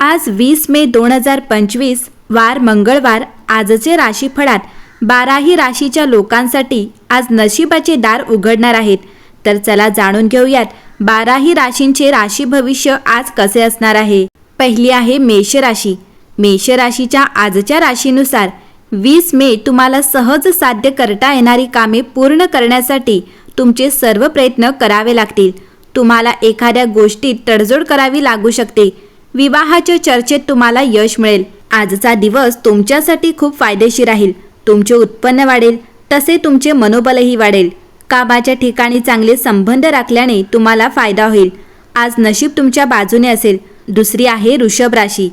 आज वीस मे दोन हजार पंचवीस वार मंगळवार आजचे राशीफळात बाराही राशीच्या लोकांसाठी आज नशिबाचे दार उघडणार आहेत. तर चला जाणून घेऊयात बाराही राशींचे राशी भविष्य आज कसे असणार आहे. पहिली आहे मेष राशी. मेष राशीच्या आजच्या राशीनुसार वीस मे तुम्हाला सहज साध्य करता येणारी कामे पूर्ण करण्यासाठी तुमचे सर्व प्रयत्न करावे लागतील. तुम्हाला एखाद्या गोष्टीत तडजोड करावी लागू शकते. विवाहाच्या चर्चेत तुम्हाला यश मिळेल. आजचा दिवस तुमच्यासाठी खूप फायदेशीर राहील. तुमचे उत्पन्न वाढेल. तसे तुमचे मनोबलही वाढेल. कामाच्या ठिकाणी चांगले संबंध राखल्याने तुम्हाला फायदा होईल. आज नशीब तुमच्या बाजूने असेल. दुसरी आहे वृषभ राशी.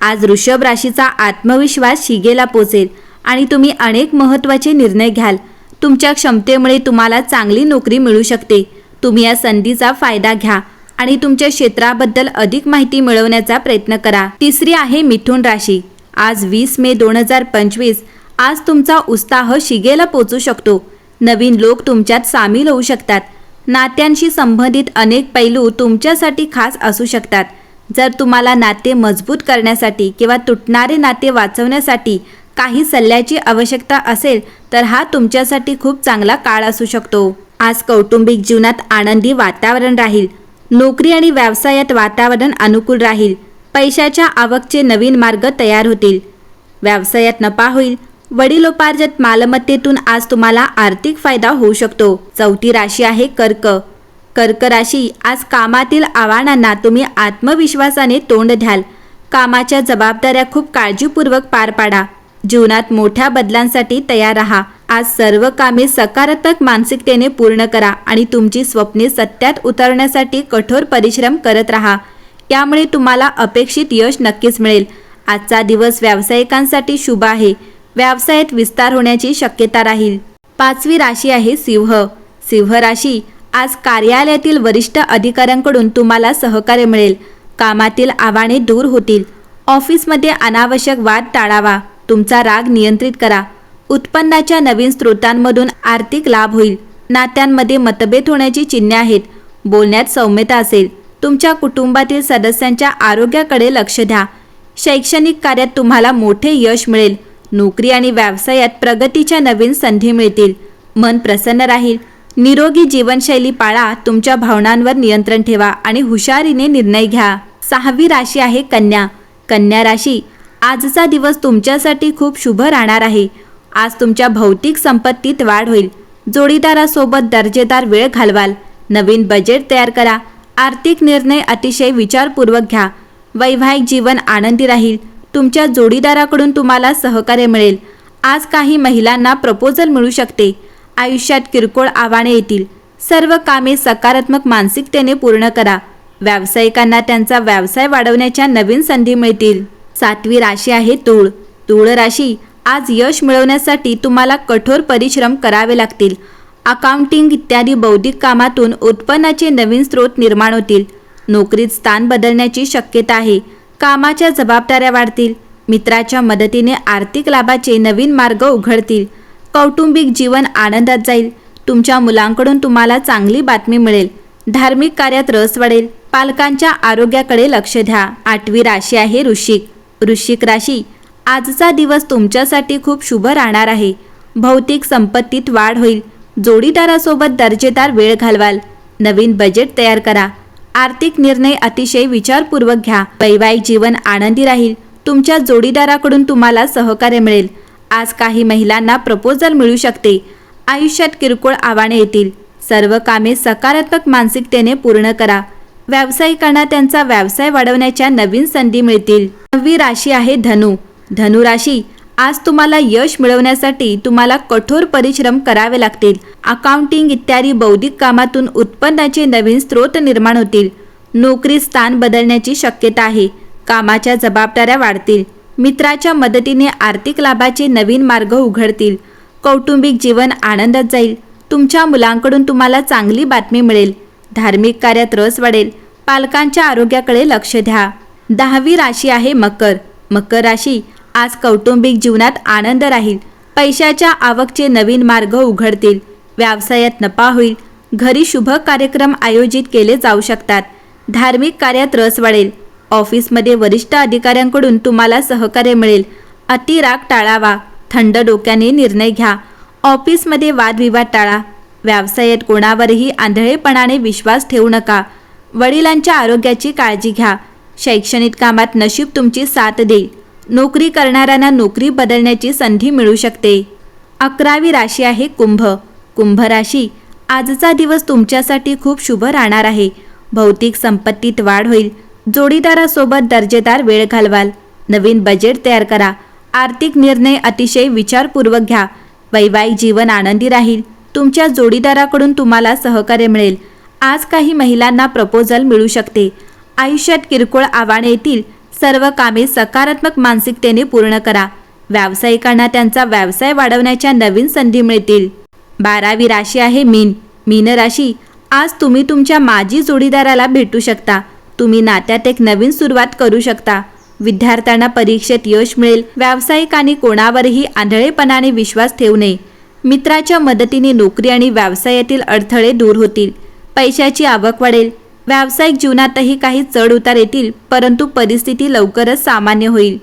आज वृषभ राशीचा आत्मविश्वास शिगेला पोचेल आणि तुम्ही अनेक महत्त्वाचे निर्णय घ्याल. तुमच्या क्षमतेमुळे तुम्हाला चांगली नोकरी मिळू शकते. तुम्ही या संधीचा फायदा घ्या. आणि तुमच्या क्षेत्राबद्दल अधिक माहिती मिळवण्याचा प्रयत्न करा. तिसरी आहे मिथुन राशी. आज वीस मे दोन हजार पंचवीस. आज तुमचा उत्साह शिगेला पोचू शकतो. नवीन लोक तुमच्यात सामील होऊ शकतात. नात्यांशी संबंधित अनेक पैलू तुमच्यासाठी खास असू शकतात. जर तुम्हाला नाते मजबूत करण्यासाठी किंवा तुटणारे नाते वाचवण्यासाठी काही सल्ल्याची आवश्यकता असेल तर हा तुमच्यासाठी खूप चांगला काळ असू शकतो. आज कौटुंबिक जीवनात आनंदी वातावरण राहील. नोकरी आणि व्यवसायात वातावरण अनुकूल राहील. पैशाच्या आवकचे नवीन मार्ग तयार होतील. व्यवसायात नफा होईल. वडिलोपार्जित मालमत्तेतून आज तुम्हाला आर्थिक फायदा होऊ शकतो. चौथी राशी आहे कर्क. कर्क राशी आज कामातील आव्हानांना तुम्ही आत्मविश्वासाने तोंड द्याल. कामाच्या जबाबदाऱ्या खूप काळजीपूर्वक पार पाडा. जीवनात मोठ्या बदलांसाठी तयार राहा. आज सर्व कामे सकारात्मक मानसिकतेने पूर्ण करा आणि तुमची स्वप्ने सत्यात उतरण्यासाठी कठोर परिश्रम करत राहा. यामुळे तुम्हाला अपेक्षित यश नक्कीच मिळेल. आजचा दिवस व्यावसायिकांसाठी शुभ आहे. व्यवसायात विस्तार होण्याची शक्यता राहील. पाचवी राशी आहे सिंह. सिंह राशी आज कार्यालयातील वरिष्ठ अधिकाऱ्यांकडून तुम्हाला सहकार्य मिळेल. कामातील आव्हाने दूर होतील. ऑफिसमध्ये अनावश्यक वाद टाळावा. तुमचा राग नियंत्रित करा. उत्पन्नाच्या नवीन स्रोतांमधून आर्थिक लाभ होईल. नात्यांमध्ये मतभेद होण्याची चिन्हे आहेत. बोलण्यात सौम्यता असेल. तुमच्या कुटुंबातील सदस्यांच्या आरोग्याकडे लक्ष द्या. शैक्षणिक कार्यात तुम्हाला मोठे यश मिळेल. नोकरी आणि व्यवसायात प्रगतीच्या नवीन संधी मिळतील. मन प्रसन्न राहील. निरोगी जीवनशैली पाळा तुमच्या भावनांवर नियंत्रण ठेवा आणि हुशारीने निर्णय घ्या. सहावी राशी आहे कन्या. कन्या राशी. आजचा दिवस तुमच्यासाठी खूप शुभ राहणार आहे. आज तुमच्या भौतिक संपत्तीत वाढ होईल. जोडीदारासोबत दर्जेदार वेळ घालवाल. नवीन बजेट तयार करा. आर्थिक निर्णय अतिशय विचारपूर्वक घ्या. वैवाहिक जीवन आनंदी राहील. तुमच्या जोडीदाराकडून तुम्हाला सहकार्य मिळेल. आज काही महिलांना प्रपोजल मिळू शकते. आयुष्यात किरकोळ आव्हाने येतील. सर्व कामे सकारात्मक मानसिकतेने पूर्ण करा. व्यावसायिकांना त्यांचा व्यवसाय वाढवण्याच्या नवीन संधी मिळतील. सातवी राशी आहे तूळ. तूळ राशी आज यश मिळवण्यासाठी तुम्हाला कठोर परिश्रम करावे लागतील. अकाउंटिंग इत्यादी बौद्धिक कामातून उत्पन्नाचे नवीन स्रोत निर्माण होतील. नोकरीत स्थान बदलण्याची शक्यता आहे. कामाच्या जबाबदाऱ्या वाढतील. मित्राच्या मदतीने आर्थिक लाभाचे नवीन मार्ग उघडतील. कौटुंबिक जीवन आनंदात जाईल. तुमच्या मुलांकडून तुम्हाला चांगली बातमी मिळेल. धार्मिक कार्यात रस वाढेल. पालकांच्या आरोग्याकडे लक्ष द्या. आठवी राशी आहे ऋषिक. ऋषिक राशी आजचा दिवस तुमच्यासाठी खूप शुभ राहणार आहे. भौतिक संपत्तीत वाढ होईल. जोडीदारासोबत दर्जेदार वेळ घालवाल. नवीन बजेट तयार करा. आर्थिक निर्णय अतिशय विचारपूर्वक घ्या. वैवाहिक जीवन आनंदी राहील. तुमच्या जोडीदाराकडून तुम्हाला सहकार्य मिळेल. आज काही महिलांना प्रपोजल मिळू शकते. आयुष्यात किरकोळ आव्हाने येतील. सर्व कामे सकारात्मक मानसिकतेने पूर्ण करा. व्यावसायिकांना त्यांचा व्यवसाय वाढवण्याच्या नवीन संधी मिळतील. नववी राशी आहे धनु. धनुराशी आज तुम्हाला यश मिळवण्यासाठी तुम्हाला कठोर परिश्रम करावे लागतील. अकाउंटिंग इत्यादी बौद्धिक कामातून उत्पन्नाचे नवीन स्रोत निर्माण होतील. नोकरी स्थान बदलण्याची शक्यता आहे. कामाच्या जबाबदाऱ्या वाढतील. मित्राच्या मदतीने आर्थिक लाभाचे नवीन मार्ग उघडतील. कौटुंबिक जीवन आनंदात जाईल. तुमच्या मुलांकडून तुम्हाला चांगली बातमी मिळेल. धार्मिक कार्यात रस वाढेल. पालकांच्या आरोग्याकडे लक्ष द्या. दहावी राशी आहे मकर. मकर राशी आज कौटुंबिक जीवनात आनंद राहील. पैशाच्या आवकचे नवीन मार्ग उघडतील. व्यवसायात नफा होईल. घरी शुभ कार्यक्रम आयोजित केले जाऊ शकतात. धार्मिक कार्यात रस वाढेल. ऑफिसमध्ये वरिष्ठ अधिकाऱ्यांकडून तुम्हाला सहकार्य मिळेल. अतिराग टाळावा. थंड डोक्याने निर्णय घ्या. ऑफिसमध्ये वादविवाद टाळा. व्यवसायात कोणावरही आंधळेपणाने विश्वास ठेवू नका. वडिलांच्या आरोग्याची काळजी घ्या. शैक्षणिक कामात नशीब तुमची साथ देईल. नोकरी करणाऱ्यांना नोकरी बदलण्याची संधी मिळू शकते. अकरावी राशी आहे कुंभ. कुंभ राशी आजचा दिवस तुमच्यासाठी खूप शुभ राहणार आहे. भौतिक संपत्तीत वाढ होईल. जोडीदारासोबत दर्जेदार वेळ घालवाल. नवीन बजेट तयार करा. आर्थिक निर्णय अतिशय विचारपूर्वक घ्या. वैवाहिक जीवन आनंदी राहील. तुमच्या जोडीदाराकडून तुम्हाला सहकार्य मिळेल. आज काही महिलांना प्रपोजल मिळू शकते. आयुष्यात किरकोळ आव्हाने येतील. सर्व कामे सकारात्मक मानसिकतेने पूर्ण करा. व्यावसायिकांना त्यांचा व्यवसाय वाढवण्याच्या नवीन संधी मिळतील. बारावी राशी आहे मीन. मीन राशी आज तुम्ही तुमच्या माजी जोडीदाराला भेटू शकता. तुम्ही नात्यात एक नवीन सुरुवात करू शकता. विद्यार्थ्यांना परीक्षेत यश मिळेल. व्यावसायिकांनी कोणावरही आंधळेपणाने विश्वास ठेवू नये. मित्राच्या मदतीने नोकरी आणि व्यवसायातील अडथळे दूर होतील. पैशाची आवक वाढेल. व्यावसायिक जीवनातही काही चढ उतार येतील परंतु परिस्थिती लवकरच सामान्य होईल.